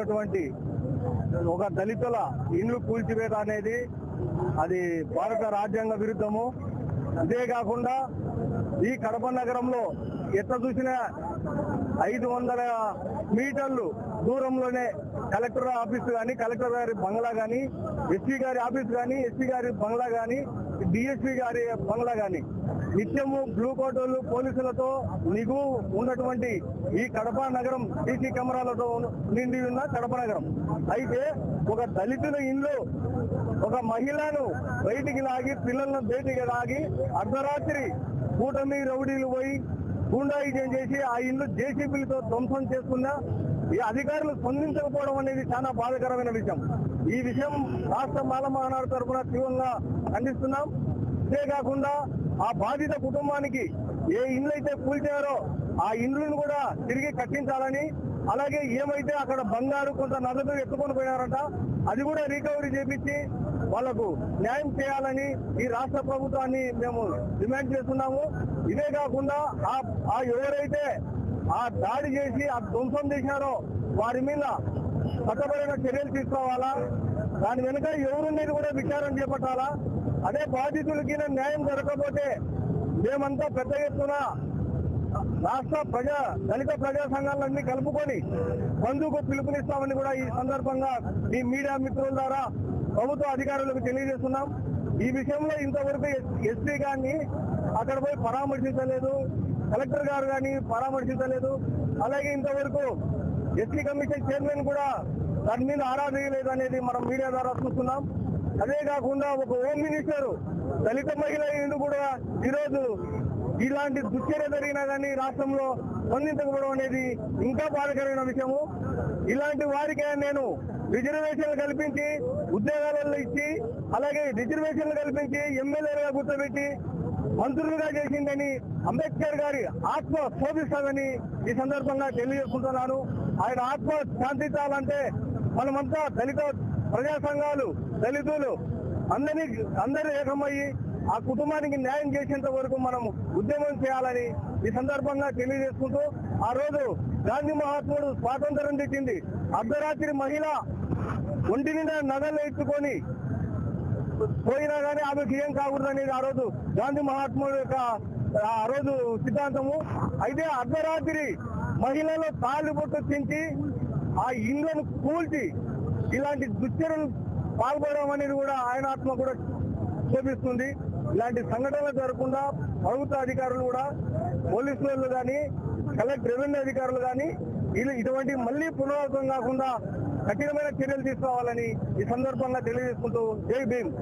ఉన్నటువంటి ఒక దళితుల ఇండ్లు కూల్చివేత అనేది అది భారత రాజ్యాంగ విరుద్ధము. అంతేకాకుండా కాకుండా ఈ కడప నగరంలో ఎట్లా చూసినా ఐదు వందల మీటర్లు దూరంలోనే కలెక్టర్ ఆఫీస్ కానీ కలెక్టర్ గారి బంగ్లా కానీ ఎస్పీ గారి ఆఫీస్ కానీ ఎస్పీ గారి బంగ్లా కానీ డిఎస్పీ గారి బంగ్లా కానీ నిత్యము బ్లూ కోటోలు పోలీసులతో నిగు ఉన్నటువంటి ఈ కడప నగరం సీసీ కెమెరాలతో నిండి ఉన్న కడప నగరం. అయితే ఒక దళితుల ఇంట్లో ఒక మహిళను బయటికి లాగి పిల్లలను బయటికి లాగి అర్ధరాత్రి కూటమి రౌడీలు పోయి గూండాయిజం చేసి ఆ ఇల్లు జేసీబీలతో ధ్వంసం చేసుకున్న ఈ అధికారులు స్పందించకపోవడం అనేది చాలా బాధాకరమైన విషయం. ఈ విషయం రాష్ట్ర మాల మహానాడు తరఫున తీవ్రంగా ఖండిస్తున్నాం. అంతేకాకుండా ఆ బాధిత కుటుంబానికి ఏ ఇండ్లు అయితే కూల్చారో ఆ ఇండ్లను కూడా తిరిగి కట్టించాలని అలాగే ఏమైతే అక్కడ బంగారు కొంత నగదు ఎత్తుకొని పోయారట అది కూడా రికవరీ చేపించి వాళ్ళకు న్యాయం చేయాలని ఈ రాష్ట్ర ప్రభుత్వాన్ని మేము డిమాండ్ చేస్తున్నాము. ఇదే కాకుండా ఆ ఆ ఎవరైతే ఆ దాడి చేసి ఆ ధ్వంసం చేశారో వారి మీద చట్టపరమైన చర్యలు తీసుకోవాలా? దాని వెనుక ఎవరున్నది కూడా విచారణ చేపట్టాలా? అదే బాధితులకి న్యాయం జరగకపోతే మేమంతా పెద్ద ఎత్తున రాష్ట్ర ప్రజా దళిత ప్రజా సంఘాలన్నీ కలుపుకొని బంధువుకు పిలుపునిస్తామని కూడా ఈ సందర్భంగా ఈ మీడియా మిత్రుల ద్వారా ప్రభుత్వ అధికారులకు తెలియజేస్తున్నాం. ఈ విషయంలో ఇంతవరకు ఎస్పీ గారిని అక్కడ పోయి పరామర్శించలేదు కలెక్టర్ గారు కానీ పరామర్శించలేదు. అలాగే ఇంతవరకు ఎస్సీ కమిషన్ చైర్మన్ కూడా దాని మీద ఆరా చేయలేదు అనేది మనం మీడియా ద్వారా చూస్తున్నాం. అదే కాకుండా ఒక హోమ్ మినిస్టర్ దళిత మహిళ ఇండు కూడా ఈరోజు ఇలాంటి దుశ్చర్య జరిగినా కానీ రాష్ట్రంలో స్పందించకపోవడం అనేది ఇంకా బాధకరమైన విషయము. ఇలాంటి వారికే నేను రిజర్వేషన్లు కల్పించి ఉద్యోగాలలో ఇచ్చి అలాగే రిజర్వేషన్లు కల్పించి ఎమ్మెల్యేలుగా కూర్చోబెట్టి మంత్రులుగా చేసిందని అంబేద్కర్ గారి ఆత్మ శోభిస్తుందని ఈ సందర్భంగా తెలియజేసుకుంటున్నాను. ఆయన ఆత్మ శాంతించాలంటే మనమంతా దళిత ప్రజా సంఘాలు దళితులు అందరి అందరూ ఏకమయ్యి ఆ కుటుంబానికి న్యాయం చేసేంత వరకు మనం ఉద్యమం చేయాలని ఈ సందర్భంగా తెలియజేసుకుంటూ ఆ రోజు గాంధీ మహాత్ముడు స్వాతంత్రం తెచ్చింది. అర్ధరాత్రి మహిళ ఒంటి నిండా నగలు ఎత్తుకొని పోయినా కానీ ఆమెకు ఏం కాకూడదు అనేది ఆ రోజు గాంధీ మహాత్ముడు యొక్క ఆ రోజు సిద్ధాంతము. అయితే అర్ధరాత్రి మహిళలు తాళ్ళు బొట్టు తించి ఆ ఇండ్లను కూల్చి ఇలాంటి దుశ్చర్యలు పాల్గొనడం అనేది కూడా ఆయన ఆత్మ కూడా చూపిస్తుంది ఇలాంటి సంఘటనలు జరగకుండా ప్రభుత్వ అధికారులు కూడా పోలీసులు కానీ కలెక్టర్ రెవెన్యూ అధికారులు కానీ వీళ్ళు ఇటువంటి మళ్ళీ పునరావృతం కాకుండా కఠినమైన చర్యలు తీసుకోవాలని ఈ సందర్భంగా తెలియజేసుకుంటూ జై భీమ్.